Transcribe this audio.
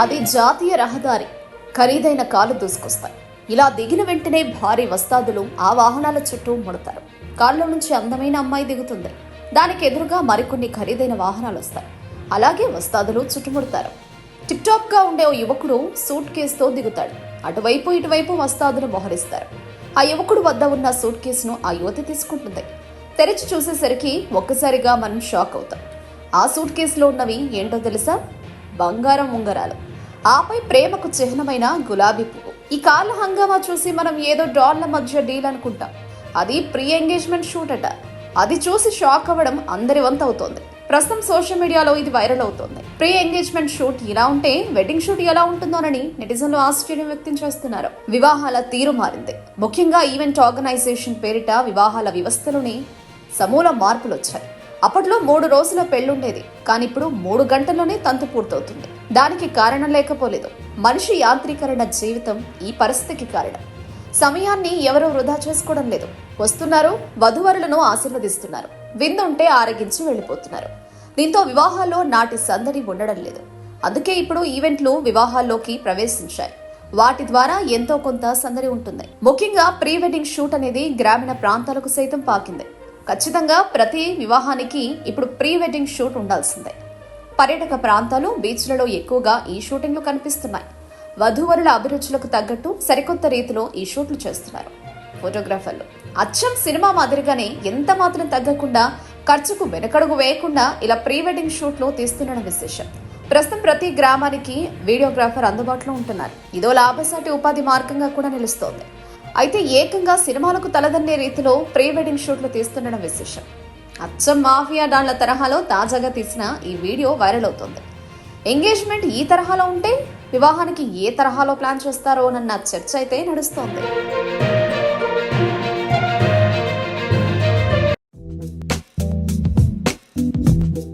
అది జాతీయ రహదారి. ఖరీదైన కాలు దూసుకొస్తాయి. ఇలా దిగిన వెంటనే భారీ వస్తాదులు ఆ వాహనాల చుట్టూ ముడతారు. కారులో నుంచి అందమైన అమ్మాయి దిగుతుంది. దానికి ఎదురుగా మరికొన్ని ఖరీదైన వాహనాలు వస్తాయి. అలాగే వస్తాదులు చుట్టుముడతారు. టిప్ టాప్గా ఉండే ఓ యువకుడు సూట్ కేసుతో దిగుతాడు. అటువైపు ఇటువైపు వస్తాదులు మొహరిస్తారు. ఆ యువకుడు వద్ద ఉన్న సూట్ కేసును ఆ యువతి తీసుకుంటుంది. తెరిచి చూసేసరికి ఒక్కసారిగా మనం షాక్ అవుతాం. ఆ సూట్ కేసులో ఉన్నవి ఏంటో తెలుసా? బంగారం ఉంగరాలు. ఆపై ప్రేమకు చిహ్నమైన గులాబీ పువ్వు. ఈ కాళ్ళ హంగామా చూసి మనం ఏదో డాల్ల మధ్య డీల్ అనుకుంటాం. అది ప్రీ ఎంగేజ్మెంట్ షూట్ అట. అది చూసి షాక్ అవ్వడం అందరి వంత అవుతోంది. ప్రస్తుతం సోషల్ మీడియాలో ఇది వైరల్ అవుతోంది. ప్రీ ఎంగేజ్మెంట్ షూట్ ఇలా ఉంటే వెడ్డింగ్ షూట్ ఎలా ఉంటుందోనని నెటిజన్లు ఆశ్చర్యం వ్యక్తం చేస్తున్నారు. వివాహాల తీరు మారింది. ముఖ్యంగా ఈవెంట్ ఆర్గనైజేషన్ పేరిట వివాహాల వ్యవస్థలోని సమూల మార్పులు వచ్చాయి అప్పట్లో మూడు రోజుల పెళ్ళుండేది. కానీ ఇప్పుడు మూడు గంటల్లోనే తంతు పూర్తవుతుంది. దానికి కారణం లేకపోలేదు. మనిషి యాంత్రీకరణ జీవితం ఈ పరిస్థితికి కారణం. సమయాన్ని ఎవరూ వృధా చేసుకోవడం లేదు. వస్తున్నారు వధువరులను ఆశీర్వదిస్తున్నారు. విందుంటే ఆరగించి వెళ్ళిపోతున్నారు. దీంతో వివాహాల్లో నాటి సందడి ఉండడం లేదు. అందుకే ఇప్పుడు ఈవెంట్లు వివాహాల్లోకి ప్రవేశించాయి. వాటి ద్వారా ఎంతో కొంత సందడి ఉంటుంది. ముఖ్యంగా ప్రీ వెడ్డింగ్ షూట్ అనేది గ్రామీణ ప్రాంతాలకు సైతం పాకింది. ఖచ్చితంగా ప్రతి వివాహానికి ఇప్పుడు ప్రీ వెడ్డింగ్ షూట్ ఉండాల్సిందే. పర్యాటక ప్రాంతాలు బీచ్లలో ఎక్కువగా ఈ షూటింగ్లు కనిపిస్తున్నాయి. వధూవరుల అభిరుచులకు తగ్గట్టు సరికొత్త రీతిలో ఈ షూట్లు చేస్తున్నారు ఫోటోగ్రాఫర్లు. అచ్చం సినిమా మాదిరిగానే ఎంత మాత్రం తగ్గకుండా ఖర్చుకు వెనకడుగు వేయకుండా ఇలా ప్రీ వెడ్డింగ్ షూట్లు తీస్తుండడం విశేషం. ప్రస్తుతం ప్రతి గ్రామానికి వీడియోగ్రాఫర్ అందుబాటులో ఉంటున్నారు. ఇదో లాభసాటి ఉపాధి మార్గంగా కూడా నిలుస్తోంది. అయితే ఏకంగా సినిమాలకు తలదన్నే రీతిలో ప్రీ వెడ్డింగ్ షూట్లు తీస్తుండడం విశేషం. అచ్చం మాఫియా డాన్ల తరహాలో తాజాగా తీసిన ఈ వీడియో వైరల్ అవుతుంది. ఎంగేజ్మెంట్ ఈ తరహాలో ఉంటే వివాహానికి ఏ తరహాలో ప్లాన్ చేస్తారోనన్న చర్చ అయితే నడుస్తోంది.